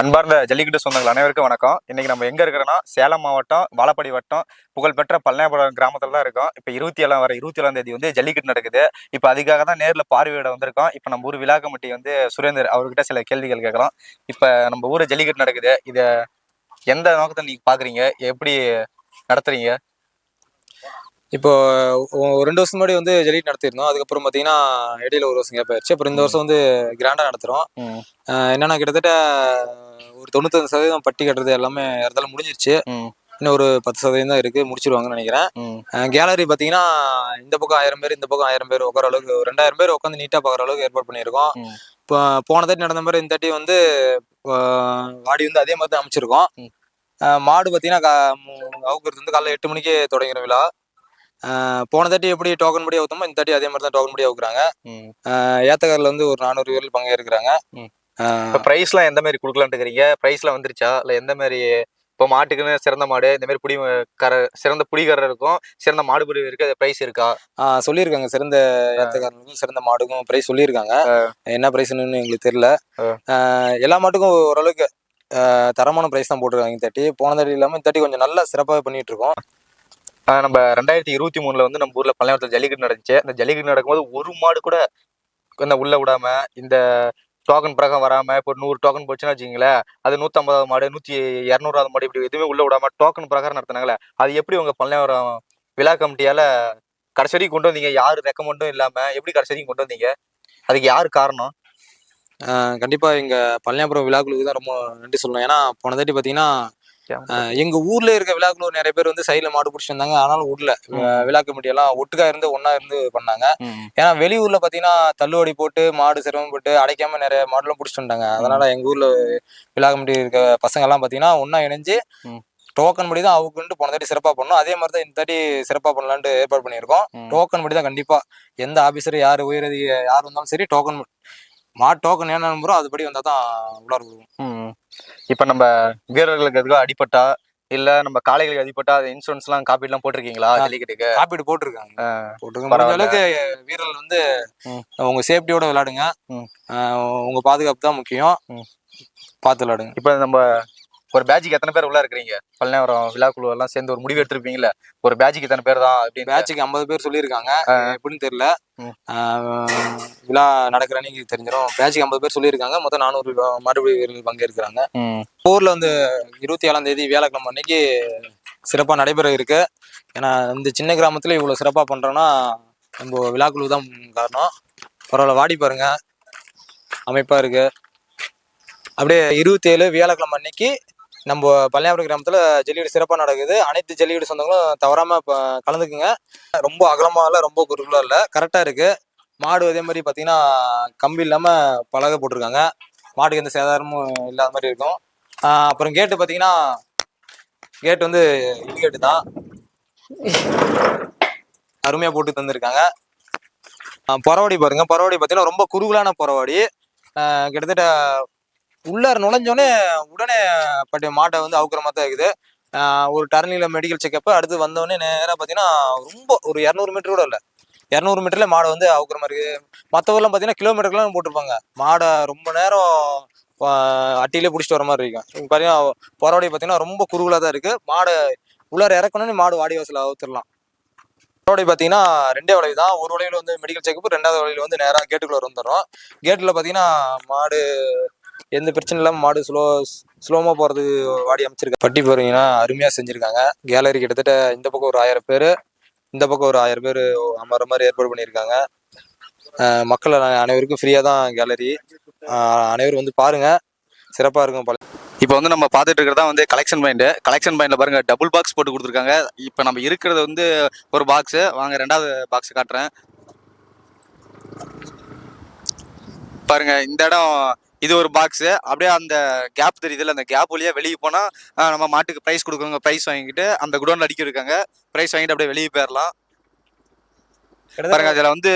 அன்பார்ந்த ஜல்லிக்கட்டு சொந்தங்கள் அனைவருக்கும் வணக்கம். இன்னைக்கு நம்ம எங்க இருக்கிறோம்னா சேலம் மாவட்டம் வாழப்படி வட்டம் புகழ்பெற்ற பழனியாபுரம் கிராமத்துல தான் இருக்கோம். இப்போ இருபத்தி ஏழாம் வர இருபத்தி ஏழாம் தேதி வந்து ஜல்லிக்கட்டு நடக்குது. இப்போ அதுக்காக தான் நேரில் பார்வையிட வந்திருக்கோம். இப்போ நம்ம ஊர் விழா வந்து சுரேந்தர் அவர்கிட்ட சில கேள்விகள் கேட்கலாம். இப்போ நம்ம ஊர் ஜல்லிக்கட்டு நடக்குது. இதை எந்த நோக்கத்தை நீங்க பாக்குறீங்க? எப்படி நடத்துறீங்க? இப்போ ரெண்டு வருஷம் முன்னாடி வந்து ஜல்லிக்கட்டு நடத்திருந்தோம் அதுக்கப்புறம் பார்த்தீங்கன்னா இடையில ஒரு வருஷம் கேப் ஆயிடுச்சு அப்புறம் இந்த வருஷம் வந்து கிராண்டா நடத்துறோம். ம், அஹ் என்னன்னா கிட்டத்தட்ட ஒரு தொண்ணூத்தஞ்சு சதவீதம் பட்டி கட்டுறது எல்லாமே இடத்துல முடிஞ்சிருச்சு. இன்னும் ஒரு பத்து சதவீதம் தான் இருக்கு. முடிச்சிருவாங்கன்னு நினைக்கிறேன். கேலரி பார்த்தீங்கன்னா இந்த பக்கம் ஆயிரம் பேர் இந்த பக்கம் ஆயிரம் பேர் உட்கார அளவுக்கு ரெண்டாயிரம் பேர் உட்காந்து நீட்டாக பார்க்குற அளவுக்கு ஏற்பாடு பண்ணியிருக்கோம். இப்போ போன தாட்டி நடந்த மாதிரி இந்த தாட்டி வந்து வாடி வந்து அதே மாதிரி தான் அமைச்சிருக்கோம். மாடு பார்த்தீங்கன்னா அவுக்குறது வந்து காலைல எட்டு மணிக்கு தொடங்கிற விழா. போன தாட்டி எப்படி டோக்கன் படி அவுத்தோமோ இந்த தாட்டி அதே மாதிரி தான் டோக்கன் படி அவுக்குறாங்க. ஏத்தக்காரில் வந்து ஒரு நானூறு பேர் பங்கேற்கிறாங்க. இப்போ ப்ரைஸ்லாம் எந்த மாதிரி கொடுக்கலான்ட்டு இருக்கிறீங்க ப்ரைஸ்லாம் வந்துருச்சா? இல்லை எந்த மாதிரி இப்போ மாட்டுக்குன்னு சிறந்த மாடு இந்த மாதிரி புடி கர சிறந்த புடிகரை இருக்கும் சிறந்த மாடுபிடி இருக்கு அது ப்ரைஸ் இருக்கா? ஆஹ் சொல்லியிருக்காங்க. சிறந்த ஏத்தக்காரனுக்கும் சிறந்த மாடுக்கும் பிரைஸ் சொல்லியிருக்காங்க. என்ன பிரைஸ்னு எங்களுக்கு தெரியல. எல்லா மாட்டுக்கும் ஓரளவுக்கு தரமான பிரைஸ் தான் போட்டிருக்காங்க இந்த தாட்டி. போன தாட்டி இல்லாம இந்த தாட்டி கொஞ்சம் நல்லா சிறப்பாக பண்ணிட்டு இருக்கோம் நம்ம ரெண்டாயிரத்தி இருபத்தி மூணுல வந்து நம்ம ஊர்ல பல்லாயிரத்துல ஜல்லிக்கட்டு நடந்துச்சு. அந்த ஜல்லிக்கட்டு நடக்கும்போது ஒரு மாடு கூட இந்த உள்ள விடாம இந்த டோக்கன் பிரகாரம் வராம இப்போ நூறு டோக்கன் போச்சுன்னா வச்சுங்களேன் அது நூத்தம்பதாவது மாடு நூத்தி இரநூறாவது மாடு இப்படி எதுவுமே உள்ள விடாம டோக்கன் பிரகாரம் நடத்தினாங்களே அது எப்படி உங்க பல்லாயிரம் விழா கமிட்டியால கடைசி வரைக்கும் கொண்டு வந்தீங்க? யார் ரெக்கமெண்டும் இல்லாம எப்படி கடைசி வரைக்கும் கொண்டு வந்தீங்க? அதுக்கு யார் காரணம்? கண்டிப்பாக எங்கள் பழனியாபுரம் விழாக்குழுக்கு தான் ரொம்ப நன்றி சொல்லணும். ஏன்னா போன தாட்டி பார்த்தீங்கன்னா எங்க ஊர்ல இருக்க விழாக்குழு நிறைய பேர் வந்து சைடுல மாடு பிடிச்சிட்டு இருந்தாங்க ஆனாலும் விடல. ம். விழா கமிட்டி எல்லாம் ஒட்டுக்கா இருந்து ஒண்ணா இருந்து பண்ணாங்க. ஏன்னா வெளியூர்ல பாத்தீங்கன்னா தள்ளுவடி போட்டு மாடு சிரமப்பட்டு அடைக்காம நிறைய மாடுலாம் பிடிச்சிட்டு வந்தாங்க. அதனால எங்க ஊர்ல விழா கமிட்டி இருக்க பசங்க எல்லாம் பாத்தீங்கன்னா ஒண்ணா இணைஞ்சு. டோக்கன் படி தான் அவுக்குன்ட்டு போன தாட்டி சிறப்பா பண்ணோம். அதே மாதிரி தான் இந்த தாட்டி சிறப்பா பண்ணலான்ட்டு ஏற்பாடு பண்ணியிருக்கோம். டோக்கன் படி தான் கண்டிப்பா எந்த ஆபீசர் யார் உயரதி யார் வந்தாலும் சரி டோக்கன் மா டோக்கன் என்ன நம்புறோம் அதுபடி வந்தா தான் உள்ளார போடுவோம் ம். இப்ப நம்ம வீரர்களுக்கு எதுக்கும் அடிபட்டா இல்ல நம்ம காளைகளுக்கு அடிபட்டா அது இன்சூரன்ஸ் எல்லாம் காப்பீடு எல்லாம் போட்டிருக்கீங்களா. ஜல்லிக்கட்டுக்கு காப்பீடு போட்டிருக்காங்க. போட்டிருக்காங்க முடிஞ்ச. அளவுக்கு வீரர்கள் வந்து. உங்க சேஃப்டியோட விளையாடுங்க உங்க பாதுகாப்பு தான் முக்கியம். பார்த்து விளையாடுங்க இப்ப நம்ம ஒரு பேட்சுக்கு எத்தனை பேர் உள்ள இருக்கிறீங்க? பழனியாவரம் விழாக்குழு எல்லாம் சேர்ந்து ஒரு முடிவு எடுத்திருப்பீங்கல்ல? ஒரு பேட்சுக்கு எத்தனை பேர் தான் அப்படின்னு. பேட்சுக்கு ஐம்பது பேர் சொல்லியிருக்காங்க. எப்படின்னு தெரியல. விழா நடக்கிற அன்னைக்கு தெரிஞ்சிடும் பேட்சுக்கு ஐம்பது பேர் சொல்லியிருக்காங்க. மொத்தம் நானூறு மறுபடி வீரர்கள் பங்கேற்கிறாங்க. ம். ஊர்ல வந்து இருபத்தி ஏழாம் தேதி வியாழக்கிழமை அன்னைக்கு சிறப்பா நடைபெற இருக்கு. ஏன்னா இந்த சின்ன கிராமத்துல இவ்வளவு சிறப்பா பண்றோம்னா நம்ம விழாக்குழு தான் காரணம். பரவாயில்ல வாடி பாருங்க. அமைப்பா இருக்கு. அப்படியே இருபத்தி ஏழு வியாழக்கிழமை அன்னைக்கு நம்ம பள்ளியாபுரம் கிராமத்தில் ஜல்லிக்கட்டு சிறப்பாக நடக்குது. அனைத்து ஜல்லிக்கட்டு சொந்தங்களும் தவறாமல் இப்போ கலந்துக்குங்க. ரொம்ப அகலமாக இல்லை ரொம்ப குறுகலாக இல்லை. கரெக்டாக இருக்குது மாடு அதே மாதிரி பார்த்தீங்கன்னா கம்பி இல்லாமல் பலகை போட்டிருக்காங்க. மாட்டுக்கு எந்த சேதாரமும் இல்லாத மாதிரி இருக்கும். அப்புறம் கேட்டு பார்த்தீங்கன்னா கேட் வந்து இது கேட்டு தான். அருமையாக போட்டு தந்திருக்காங்க. பரவாடி பாருங்க. பரவாடி பார்த்தீங்கன்னா ரொம்ப குறுகலான பரவாடி. கிட்டத்தட்ட உள்ளார நுழைஞ்சோடனே உடனே பட்டு மாட்டை வந்து அவுக்குற மாதிரி தான் இருக்குது. ஒரு டர்னிங்கில் மெடிக்கல் செக்கப் அடுத்து வந்தோடனே நேராக பார்த்தீங்கன்னா ரொம்ப ஒரு இரநூறு மீட்டர் கூட இல்லை. இரநூறு மீட்டர்ல மாடை வந்து அவுக்குற மாதிரி இருக்குது மற்ற பார்த்தீங்கன்னா பாத்தீங்கன்னா கிலோமீட்டர்லாம் போட்டிருப்பாங்க. மாடை ரொம்ப நேரம் ஆஹ் அட்டியிலே பிடிச்சிட்டு வர மாதிரி இருக்கும். பார்த்தீங்கன்னா பாத்தீங்கன்னா பார்த்தீங்கன்னா ரொம்ப குறுகலாக தான் இருக்குது மாடை உள்ளார இறக்கணும்னு மாடு வாடி வாசல அவுத்துடலாம் பரவாடி பார்த்தீங்கன்னா ரெண்டே வளைவு தான். ஒரு வளைவுல வந்து மெடிக்கல் செக்கப் ரெண்டாவது வளைவுல வந்து நேராக கேட்டுக்குள்ளே வந்துடுறோம். கேட்டில் பார்த்தீங்கன்னா மாடு எந்த பிரச்சனை இல்லாமல் மாடு ஸ்லோ ஸ்லோமா போகிறது வாடி அமைச்சிருக்காங்க. பட்டி போறீங்கன்னா அருமையாக செஞ்சுருக்காங்க. கேலரி கிட்டத்தட்ட இந்த பக்கம் ஒரு ஆயிரம் பேர் இந்த பக்கம் ஒரு ஆயிரம் பேர் அமர மாதிரி ஏற்பாடு பண்ணியிருக்காங்க. மக்கள் அனைவருக்கும் ஃப்ரீயாக தான் கேலரி அனைவரும் வந்து பாருங்க. சிறப்பாக இருக்கும் பல இப்போ வந்து நம்ம பார்த்துட்டு இருக்கிறதா வந்து கலெக்ஷன் பாயிண்ட் கலெக்ஷன் பாயிண்ட்ல பாருங்க டபுள் பாக்ஸ் போட்டு கொடுத்துருக்காங்க. இப்போ நம்ம இருக்கிறது வந்து ஒரு பாக்ஸ் வாங்க ரெண்டாவது பாக்ஸ் காட்டுறேன். பாருங்க இந்த இடம் இது ஒரு பாக்ஸ் அப்படியே அந்த கேப் தெரியுதுல்ல அந்த கேப் வழியா வெளியே போனா ஆஹ், நம்ம மாட்டுக்கு ப்ரைஸ் கொடுக்குறவங்க ப்ரைஸ் வாங்கிட்டு அந்த குடோன்ல அடிக்க இருக்காங்க ப்ரைஸ் வாங்கிட்டு அப்படியே வெளியே போயிடலாம் பாருங்க அதுல வந்து